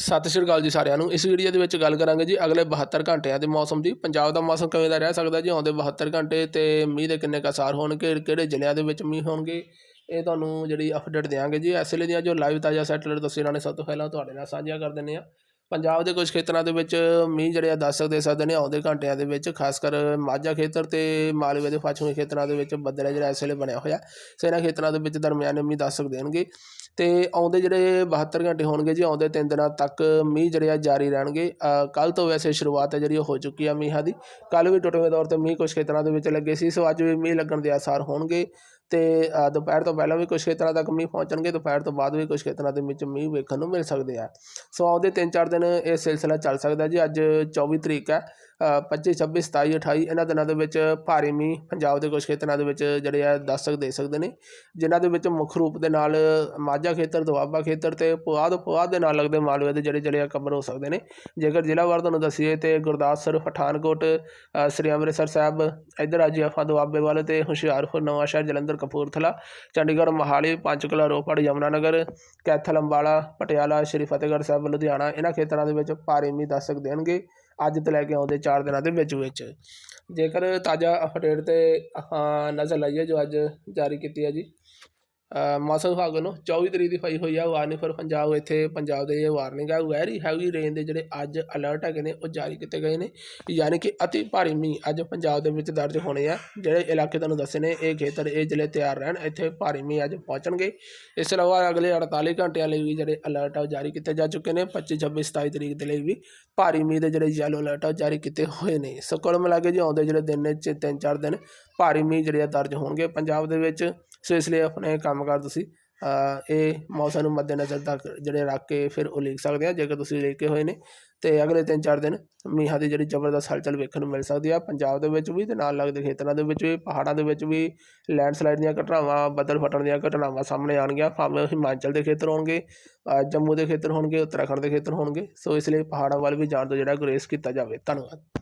ਸਤਿ ਸ਼੍ਰੀ ਅਕਾਲ ਜੀ ਸਾਰਿਆਂ ਨੂੰ। ਇਸ ਵੀਡੀਓ ਦੇ ਵਿੱਚ ਗੱਲ ਕਰਾਂਗੇ ਜੀ ਅਗਲੇ 72 ਘੰਟਿਆਂ ਦੇ ਮੌਸਮ ਦੀ। ਪੰਜਾਬ ਦਾ ਮੌਸਮ ਕਿਵੇਂ ਦਾ ਰਹਿ ਸਕਦਾ ਜੀ? ਆਉਂਦੇ 72 ਘੰਟੇ ਤੇ ਮੀਂਹ ਦੇ ਕਿੰਨੇ ਕੁ ਹੋਣਗੇ? ਕਿਹੜੇ ਜ਼ਿਲ੍ਹਿਆਂ ਦੇ ਵਿੱਚ ਮੀਂਹ ਹੋਣਗੇ? ਇਹ ਤੁਹਾਨੂੰ ਜਿਹੜੀ ਅਪਡੇਟ ਦੇਵਾਂਗੇ ਜੀ। ਇਸ ਵੇਲੇ ਦੀਆਂ ਜੋ ਲਾਈਵ ਤਾਜ਼ਾ ਸੈਟਲਾਈਟ ਤਸਵੀਰਾਂ ਨੇ ਸਭ ਤੋਂ ਪਹਿਲਾਂ ਤੁਹਾਡੇ ਨਾਲ ਸਾਂਝੀਆਂ ਕਰ ਦਿੰਦੇ ਆ ਪੰਜਾਬ ਦੇ ਕੁਝ ਖੇਤਰਾਂ ਦੇ ਵਿੱਚ ਮੀਂਹ ਜਿਹੜੇ ਆ ਦੱਸ ਸਕਦੇ ਸਕਦੇ ਨੇ ਆਉਂਦੇ ਘੰਟਿਆਂ ਦੇ ਵਿੱਚ, ਖਾਸ ਕਰ ਮਾਝਾ ਖੇਤਰ ਤੇ ਮਾਲਵੇ ਦੇ ਪੱਛਮੀ ਖੇਤਰਾਂ ਦੇ ਵਿੱਚ ਬੱਦਲ ਹੈ ਜਿਹੜਾ ਇਸ ਵੇਲੇ ਬਣਿਆ ਹੋਇਆ। ਸੋ ਇਹਨਾਂ ਖੇਤਰਾਂ ਦੇ ਵਿੱਚ ਦਰਮਿਆਨੇ ਮੀਂਹ ਦੱਸ ਸਕਦੇ ਹੋਣਗੇ। ਤੇ ਆਉਂਦੇ ਜਿਹੜੇ 72 ਘੰਟੇ ਹੋਣਗੇ ਜੀ, ਆਉਂਦੇ ਤਿੰਨ ਦਿਨਾਂ ਤੱਕ ਮੀਂਹ ਜਿਹੜੇ ਆ ਜਾਰੀ ਰਹਿਣਗੇ। ਕੱਲ ਤੋਂ ਵੈਸੇ ਸ਼ੁਰੂਆਤ ਹੈ ਜਿਹੜੀ ਉਹ ਹੋ ਚੁੱਕੀ ਆ ਮੀਂਹਾਂ ਦੀ। ਕੱਲ ਵੀ ਟੁੱਟਵੇਂ ਤੌਰ ਤੇ ਮੀਂਹ ਕੁਝ ਖੇਤਰਾਂ ਦੇ ਵਿੱਚ ਲੱਗੇ ਸੀ। ਸੋ ਅੱਜ ਵੀ ਮੀਂਹ ਲੱਗਣ ਦੇ ਆਸਾਰ ਹੋਣਗੇ। ਤੇ ਦੁਪਹਿਰ ਤੋਂ ਪਹਿਲਾਂ ਵੀ ਕੁਝ ਖੇਤਰਾਂ ਤੱਕ ਮੀਂਹ ਪਹੁੰਚਣਗੇ ਦੁਪਹਿਰ ਤੋਂ ਬਾਅਦ ਵੀ ਕੁਝ ਖੇਤਰਾਂ ਦੇ ਵਿੱਚ ਮੀਂਹ ਵੇਖਣ ਨੂੰ ਮਿਲ ਸਕਦੇ ਆ। ਸੋ ਆਉਂਦੇ 3-4 ਦਿਨ ਇਹ ਸਿਲਸਿਲਾ ਚੱਲ ਸਕਦਾ ਜੀ। ਅੱਜ 24 ਤਰੀਕ ਹੈ ਅ, 25 26 27 28 ਇਹਨਾਂ ਦਿਨਾਂ ਦੇ ਵਿੱਚ ਭਾਰੀ ਮੀਂਹ ਪੰਜਾਬ ਦੇ ਕੁਝ ਖੇਤਰਾਂ ਦੇ ਵਿੱਚ ਜਿਹੜੇ ਆ ਦਸਤਕ ਦੇ ਸਕਦੇ ਨੇ ਜਿਨ੍ਹਾਂ ਦੇ ਵਿੱਚ ਮੁੱਖ ਰੂਪ ਦੇ ਨਾਲ ਮਾਝਾ ਖੇਤਰ ਦੁਆਬਾ ਖੇਤਰ ਤੇ ਪੁਆਧ ਪੁਆਧ ਦੇ ਨਾਲ ਲੱਗਦੇ ਮਾਲਵੇ ਦੇ ਜਿਹੜੇ ਜਿਹੜੇ ਆ ਕਵਰ ਹੋ ਸਕਦੇ ਨੇ। ਜੇਕਰ ਜ਼ਿਲ੍ਹਾਵਾਰ ਤੁਹਾਨੂੰ ਦੱਸੀਏ ਤੇ ਗੁਰਦਾਸਪੁਰ ਪਠਾਨਕੋਟ ਸ੍ਰੀ ਅੰਮ੍ਰਿਤਸਰ ਸਾਹਿਬ ਇੱਧਰ ਆ ਜੀ ਆਪਾਂ ਦੁਆਬੇ ਵਾਲੇ ਤੇ ਹੁਸ਼ਿਆਰਪੁਰ ਨਵਾਂਸ਼ਹਿਰ ਜਲੰਧਰ ਕਪੂਰਥਲਾ, ਚੰਡੀਗੜ੍ਹ, ਮੋਹਾਲੀ, ਪੰਚਕੂਲਾ, ਰੋਪੜ, ਯਮੁਨਾਨਗਰ ਕੈਥਲ ਅੰਬਾਲਾ ਪਟਿਆਲਾ, ਸ਼੍ਰੀ ਫਤਿਹਗੜ੍ਹ ਸਾਹਿਬ, ਲੁਧਿਆਣਾ ਇਹਨਾਂ ਖੇਤਰਾਂ ਦੇ ਵਿੱਚ ਭਾਰੀ ਮੀਂਹ ਦੱਸ ਸਕਦੇ ਦੇਣਗੇ। ਅੱਜ ਤੋਂ ਲੈ ਕੇ ਆਉਂਦੇ 4 ਦਿਨਾਂ ਦੇ ਵਿੱਚ ਵਿੱਚ। ਜੇਕਰ ਤਾਜ਼ਾ ਅਪਡੇਟ ਤੇ ਨਜ਼ਰ ਲਾਈਏ ਜੋ ਅੱਜ ਜਾਰੀ ਕੀਤੀ ਹੈ ਜੀ। ਮੌਸਮ ਵਿਭਾਗ ਵੱਲੋਂ 24 ਤਰੀਕ ਦੀ ਪਾਈ ਹੋਈ ਆ, ਵਾਰਨਿੰਗ ਫॉर ਪੰਜਾਬ। ਇੱਥੇ ਪੰਜਾਬ ਦੇ ਇਹ ਵਾਰਨਿੰਗ ਹੈ ਵੈਰੀ ਹੈਵੀ ਰੇਨ ਦੇ ਜਿਹੜੇ ਅੱਜ ਅਲਰਟ ਹੈਗੇ ਨੇ, ਉਹ ਜਾਰੀ ਕੀਤੇ ਗਏ ਨੇ। ਯਾਨੀ ਕਿ ਅਤੀ ਭਾਰੀ ਮੀਂਹ ਅੱਜ ਪੰਜਾਬ ਦੇ ਵਿੱਚ ਦਰਜ ਹੋਣੇ ਆ। ਜਿਹੜੇ ਇਲਾਕੇ ਤੁਹਾਨੂੰ ਦੱਸੇ ਨੇ, ਇਹ ਖੇਤਰ, ਇਹ ਜ਼ਿਲ੍ਹੇ ਤਿਆਰ ਰਹਿਣ, ਇੱਥੇ ਭਾਰੀ ਮੀਂਹ ਅੱਜ ਪਹੁੰਚਣਗੇ। ਇਸ ਤੋਂ ਇਲਾਵਾ ਅਗਲੇ 48 ਘੰਟਿਆਂ ਲਈ ਵੀ ਜਿਹੜੇ ਅਲਰਟ ਆ, ਉਹ ਜਾਰੀ ਕੀਤੇ ਜਾ ਚੁੱਕੇ ਨੇ। 25 26 27 ਤਰੀਕ ਦੇ ਲਈ ਵੀ ਭਾਰੀ ਮੀਂਹ ਦੇ ਜਿਹੜੇ ਯੈਲੋ ਅਲਰਟ ਆ, ਉਹ ਜਾਰੀ ਕੀਤੇ ਹੋਏ ਨੇ। ਸੋ ਕੁੱਲ ਮਿਲਾ ਕੇ ਜੀ ਆਉਂਦੇ ਜਿਹੜੇ ਦਿਨ ਨੇ ਚ ਤਿੰਨ, ਚਾਰ ਦਿਨ ਭਾਰੀ ਮੀਂਹ ਜਿਹੜੇ ਆ ਦਰਜ ਹੋਣਗੇ। ਪੰਜਾਬ ਦੇ ਵਿੱਚ ਸੋ ਇਸ ਲਈ ਆਪਣੇ ਕੰਮਕਾਰ ਤੁਸੀਂ ਇਹ ਮੌਸਮ ਨੂੰ ਮੱਦੇਨਜ਼ਰ ਤੱਕ ਜਿਹੜੇ ਰੱਖ ਕੇ ਫਿਰ ਉਲੀਕ ਸਕਦੇ ਆ, ਜੇਕਰ ਤੁਸੀਂ ਲੈ ਹੋਏ ਨੇ। ਤੇ ਅਗਲੇ ਤਿੰਨ ਚਾਰ ਦਿਨ ਮੀਂਹਾਂ ਦੀ ਜਿਹੜੀ ਜ਼ਬਰਦਸਤ ਹਲਚਲ ਵੇਖਣ ਨੂੰ ਮਿਲ ਸਕਦੀ ਆ। ਪੰਜਾਬ ਦੇ ਵਿੱਚ ਵੀ ਤੇ ਨਾਲ ਲੱਗਦੇ ਖੇਤਰਾਂ ਦੇ ਵਿੱਚ ਵੀ, ਪਹਾੜਾਂ ਦੇ ਵਿੱਚ ਵੀ ਲੈਂਡਸਲਾਈਡ ਦੀਆਂ ਘਟਨਾਵਾਂ, ਬੱਦਲ ਫਟਣ ਦੀਆਂ ਘਟਨਾਵਾਂ ਸਾਹਮਣੇ ਆਉਣਗੀਆਂ। ਭਾਵੇਂ ਹਿਮਾਚਲ ਦੇ ਖੇਤਰ ਹੋਣਗੇ ਜੰਮੂ ਦੇ ਖੇਤਰ ਹੋਣਗੇ, ਉੱਤਰਾਖੰਡ ਦੇ ਖੇਤਰ ਹੋਣਗੇ। ਸੋ ਇਸ ਲਈ ਪਹਾੜਾਂ ਵੱਲ ਵੀ ਜਾਣ ਤੋਂ ਜਿਹੜਾ ਗੁਰੇਜ਼ ਕੀਤਾ ਜਾਵੇ। ਧੰਨਵਾਦ।